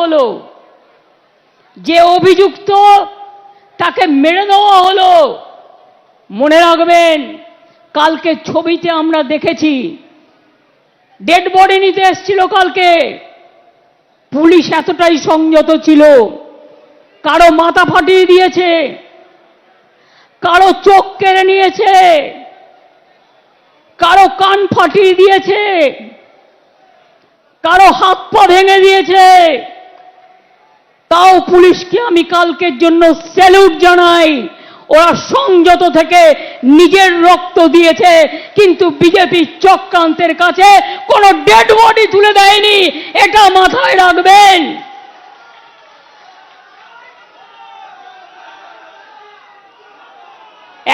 হলো, যে অভিযুক্ত তাকে মেরে দেওয়া হলো, মনে রাখবেন, কালকে ছবিতে আমরা দেখেছি ডেড বডি নিতে এসছিল কালকে, পুলিশ এতটাই সংযত ছিল, কারও মাথা ফাটিয়ে দিয়েছে, কারও চোখ কেড়ে নিয়েছে, কারও কান ফাটিয়ে দিয়েছে, কারও হাত পা ভেঙে দিয়েছে। তাও পুলিশকে আমি কালকের জন্য স্যালুট জানাই। ওরা সংযত থেকে নিজের রক্ত দিয়েছে, কিন্তু বিজেপি চক্রান্তের কাছে কোনো ডেড বডি তুলে দেয়নি। এটা মাথায় রাখবেন।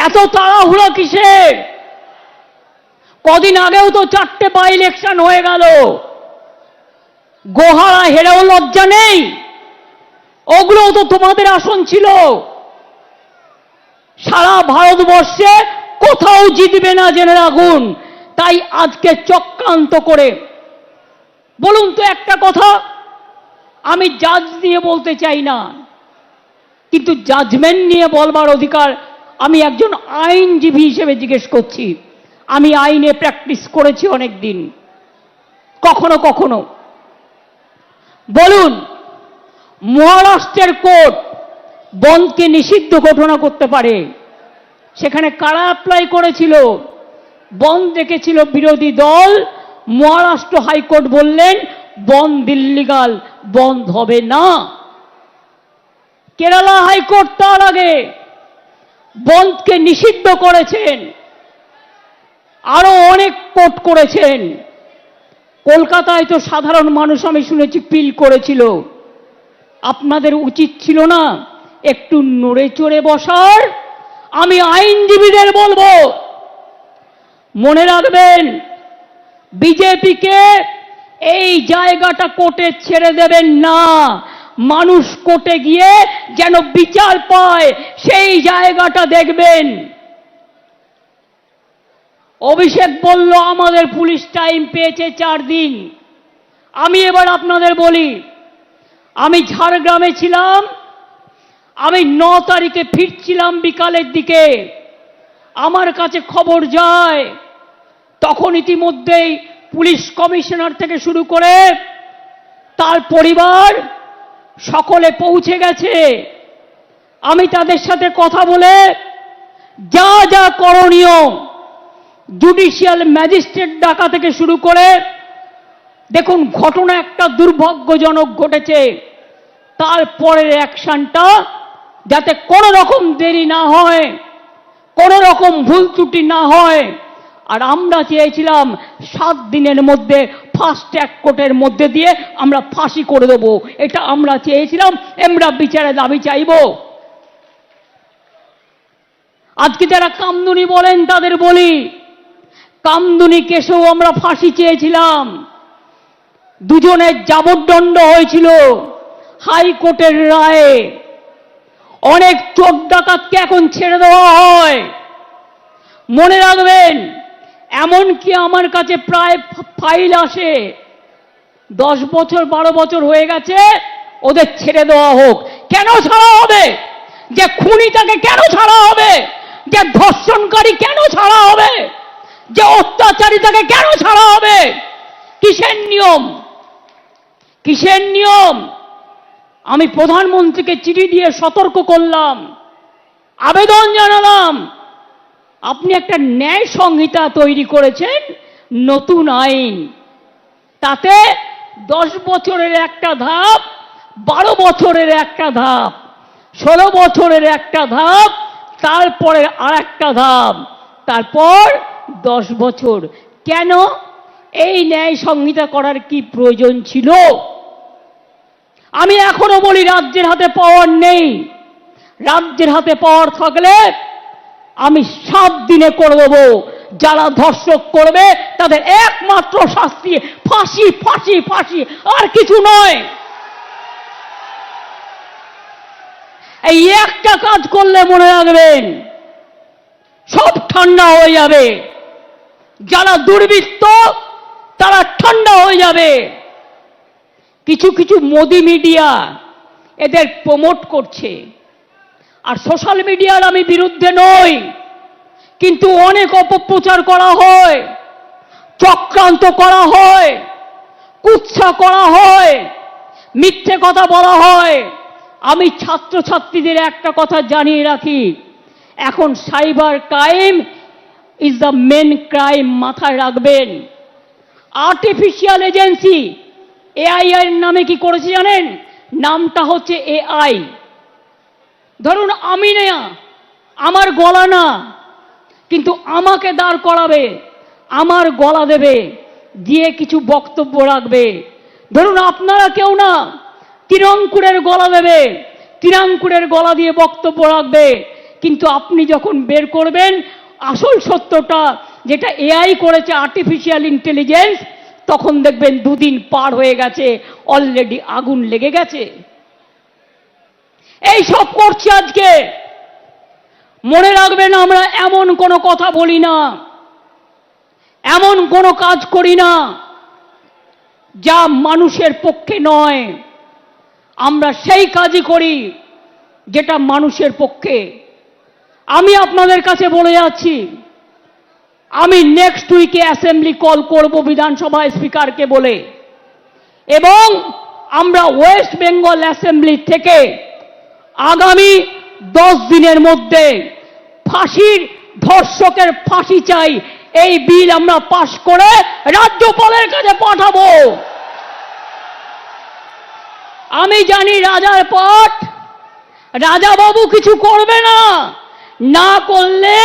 এত তাড়াহুড়ো কিসের? কদিন আগেও তো চারটে বাই ইলেকশন হয়ে গেল। গোহারা হেরেও লজ্জা নেই। ওগুলোও তো তোমাদের আসন ছিল। সারা ভারতবর্ষে কোথাও জিতবে না জেনে রাখুন। তাই আজকে চক্রান্ত করে। বলুন তো একটা কথা, আমি জাজ দিয়ে বলতে চাই না। কিন্তু জাজমেন্ট নিয়ে বলবার অধিকার আমি একজন আইনজীবী হিসেবে জিজ্ঞেস করছি। আমি আইনে প্র্যাকটিস করেছি অনেক দিন কখনো কখনো। বলুন মহারাষ্ট্রের কোর্ট বনকে নিষিদ্ধ ঘোষণা করতে পারে। সেখানে কারা অ্যাপ্লাই করেছিল? বন দেখেছিল বিরোধী দল। মহারাষ্ট্র হাইকোর্ট বললেন, বন দিল্লিগাল বন্ধ হবে না। কেরালা হাইকোর্ট তার আগে বন্ধকে নিষিদ্ধ করেছেন। আরও অনেক কোর্ট করেছেন। কলকাতায় তো সাধারণ মানুষ, আমি শুনেছি, পিল করেছিল। আপনাদের উচিত ছিল না একটু নড়ে চড়ে বসার? আমি আইনজীবীদের বলব, মনে রাখবেন, বিজেপিকে এই জায়গাটা কোর্টে ছেড়ে দেবেন না। মানুষ কোর্টে গিয়ে যেন বিচার পায়, সেই জায়গাটা দেখবেন। অভিষেক বলল, আমাদের পুলিশ টাইম পেয়েছে চার দিন। আমি এবার আপনাদের বলি আমি ঝাড়গ্রামে ছিলাম, আমি ন তারিখে ফিরছিলাম বিকালের দিকে। আমার কাছে খবর যায়, তখন ইতিমধ্যেই পুলিশ কমিশনার থেকে শুরু করে তার পরিবার সকলে পৌঁছে গেছে। আমি তাদের সাথে কথা বলে যা যা করণীয়, জুডিশিয়াল ম্যাজিস্ট্রেট ডাকা থেকে শুরু করে দেখুন, ঘটনা একটা দুর্ভাগ্যজনক ঘটেছে। তারপরের অ্যাকশনটা যাতে কোনো রকম দেরি না হয়, কোনো রকম ভুল ত্রুটি না হয়। আর আমরা চেয়েছিলাম, সাত দিনের মধ্যে ফাস্ট ট্র্যাক কোর্টের মধ্যে দিয়ে আমরা ফাঁসি করে দেবো। এটা আমরা চেয়েছিলাম, আমরা বিচারে দাবি চাইব। আজকে যারা কামদুনি বলেন, তাদের বলি, কামদুনি কেসেও আমরা ফাঁসি চেয়েছিলাম। দুজনের যাবজ্জন্ড হয়েছিল হাইকোর্টের রায়ে। অনেক চোর ডাকাতকে এখন ছেড়ে দেওয়া হয়। মনে রাখবেন, এমনকি আমার কাছে প্রায় ফাইল আসে। দশ বছর, বারো বছর হয়ে গেছে, ওদের ছেড়ে দেওয়া হোক। কেন ছাড়া হবে? যে খুনি তাকে কেন ছাড়া হবে? যে ধর্ষণকারী কেন ছাড়া হবে? যে অত্যাচারী তাকে কেন ছাড়া হবে? কিসের নিয়ম? কিসের নিয়ম? আমি প্রধানমন্ত্রীকে চিঠি দিয়ে সতর্ক করলাম, আবেদন জানালাম। আপনি একটা ন্যায় সংহিতা তৈরি করেছেন, নতুন আইন। তাতে দশ বছরের একটা ধাপ, বারো বছরের একটা ধাপ, ষোলো বছরের একটা ধাপ, তারপরে আর একটা ধাপ, তারপর দশ বছর। কেন? এই ন্যায় সংহিতা করার কি প্রয়োজন ছিল? আমি এখনও বলি, রাজ্যের হাতে পাওয়ার নেই। রাজ্যের হাতে পাওয়ার থাকলে আমি সাত দিনে করে দেবো। যারা ধর্ষক করবে, তাদের একমাত্র শাস্তি ফাঁসি ফাঁসি ফাঁসি, আর কিছু নয়। এই একটা কাজ করলে মনে রাখবেন, সব ঠান্ডা হয়ে যাবে। যারা দুর্বৃত্ত, তারা ঠান্ডা হয়ে যাবে। কিছু কিছু মোদি মিডিয়া এদের প্রমোট করছে। আর সোশ্যাল মিডিয়ার আমি বিরুদ্ধে নই, কিন্তু অনেক অপপ্রচার করা হয়, চক্রান্ত করা হয়, কুৎসা করা হয়, মিথ্যে কথা বলা হয়। আমি ছাত্রছাত্রীদের একটা কথা জানিয়ে রাখি, এখন cyber crime is the main crime মাথায় রাখবেন। আর্টিফিশিয়াল এজেন্সি এআই এর নামে কি করেছে জানেন? নামটা হচ্ছে এআই ধরুন আমি না, আমার গলা না, কিন্তু আমাকে দাঁড় করাবে, আমার গলা দেবে, দিয়ে কিছু বক্তব্য রাখবে। ধরুন আপনারা কেউ না, তিরঙ্কুরের গলা দেবে, তিরাঙ্কুরের গলা দিয়ে বক্তব্য রাখবে, কিন্তু আপনি যখন বের করবেন, আসল সত্যটা যেটা এআই করেছে আর্টিফিশিয়াল ইন্টেলিজেন্স তখন দেখবেন দুদিন পার হয়ে গেছে অলরেডি আগুন লেগে গেছে। এই সব করছি আজকে। মনে রাখবেন, আমরা এমন কোনো কথা বলি না। এমন কোনো কাজ করি না যা মানুষের পক্ষে নয়। আমরা সেই কাজই করি যেটা মানুষের পক্ষে। আমি আপনাদের কাছে বলে যাচ্ছি আমি নেক্সট উইকে অ্যাসেম্বলি কল করব বিধানসভা স্পিকারকে বলে। এবং আমরা ওয়েস্ট বেঙ্গল অ্যাসেম্বলি থেকে আগামী দশ দিনের মধ্যে ফাঁসির ধর্ষকের ফাঁসি চাই, এই বিল আমরা পাশ করে রাজ্যপালের কাছে পাঠাবো। আমি জানি রাজার পট রাজাবাবু কিছু করবে না না করলে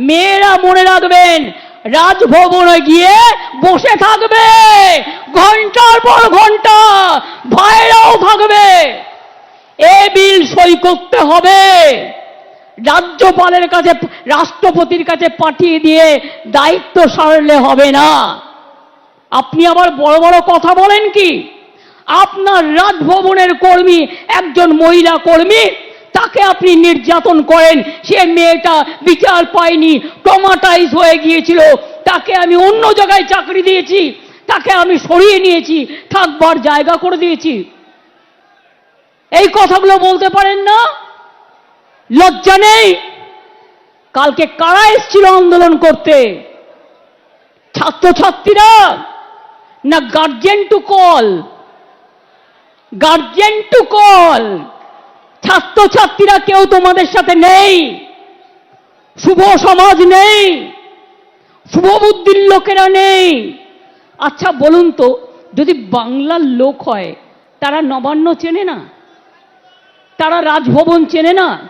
মেয়েরা মনে রাখবেন, রাজভবনে গিয়ে বসে থাকবে। ঘণ্টার পর ঘণ্টা ভাইরাও থাকবে। এ বিল সই করতে হবে। রাজ্যপালের কাছে, রাষ্ট্রপতির কাছে পাঠিয়ে দিয়ে দায়িত্ব সারলে হবে না। আপনি আবার বড় বড় কথা বলেন কি? আপনার রাজভবনের কর্মী, একজন মহিলা কর্মী তাকে আপনি নির্যাতন করেন, সে মেয়েটা বিচার পায়নি টমাটাইজ হয়ে গিয়েছিল। তাকে আমি অন্য জায়গায় চাকরি দিয়েছি, তাকে আমি সরিয়ে নিয়েছি, থাকবার জায়গা করে দিয়েছি। এই কথাগুলো বলতে পারেন না? লজ্জা নেই। কালকে কারা এসেছিল আন্দোলন করতে? ছাত্রছাত্রীরা না guardian to call guardian to call ছাত্রছাত্রীরা কেউ তোমাদের সাথে নেই। শুভ সমাজ নেই। শুভ বুদ্ধির লোকেরা নেই। আচ্ছা বলুন তো, যদি বাংলার লোক হয়, তারা নবান্ন চেনে না? তারা রাজভবন চেনে না?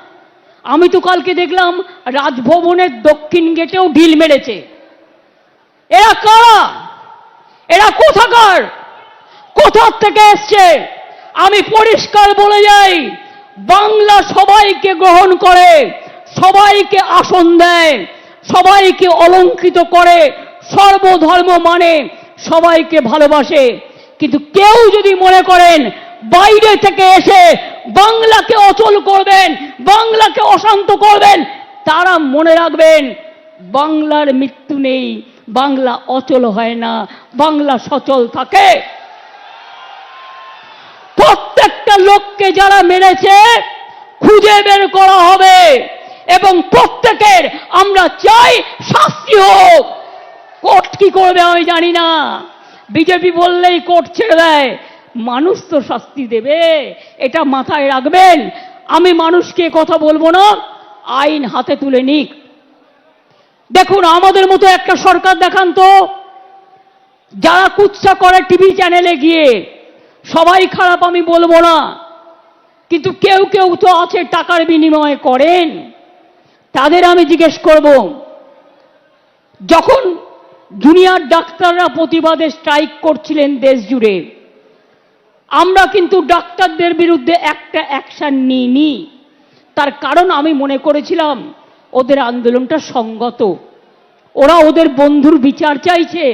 আমি তো কালকে দেখলাম, রাজভবনের দক্ষিণ গেটেও ঢিল মেরেছে। এরা কারা? এরা কোথাকার? কোথার থেকে এসছে? আমি পরিষ্কার বলে যাই বাংলা সবাইকে গ্রহণ করে, সবাইকে আসন দেয়, সবাইকে অলঙ্কৃত করে, সর্বধর্ম মানে সবাইকে ভালোবাসে। কিন্তু কেউ যদি মনে করেন, বাইরে থেকে এসে বাংলাকে অচল করবেন, বাংলাকে অশান্ত করবেন, তারা মনে রাখবেন, বাংলার মৃত্যু নেই, বাংলা অচল হয় না, বাংলা সচল থাকে। প্রত্যেকটা লোককে যারা মেরেছে, খুঁজে বের করা হবে। এবং প্রত্যেকের আমরা চাই শাস্তি হোক। কোর্ট কি করবে আমি জানি না। বিজেপি বললেই কোর্ট ছেড়ে দেয়। মানুষ তো শাস্তি দেবে, এটা মাথায় রাখবেন। আমি মানুষকে কথা বলব না, আইন হাতে তুলে নিক। দেখুন, আমাদের মতো একটা সরকার দেখান তো। যারা কুৎসা করে টিভি চ্যানেলে গিয়ে সবাই খারাপ, আমি বলব না। কিন্তু কেউ কেউ তো আছে, টাকার বিনিময়ে করেন। তাদের আমি জিজ্ঞেস করব, যখন জুনিয়র ডাক্তাররা প্রতিবাদে স্ট্রাইক করছিলেন দেশ জুড়ে, আমরা কিন্তু ডাক্তারদের বিরুদ্ধে একটা অ্যাকশন নিইনি। তার কারণ আমি মনে করেছিলাম, ওদের আন্দোলনটা সঙ্গত। ওরা ওদের বন্ধুর বিচার চাইছে।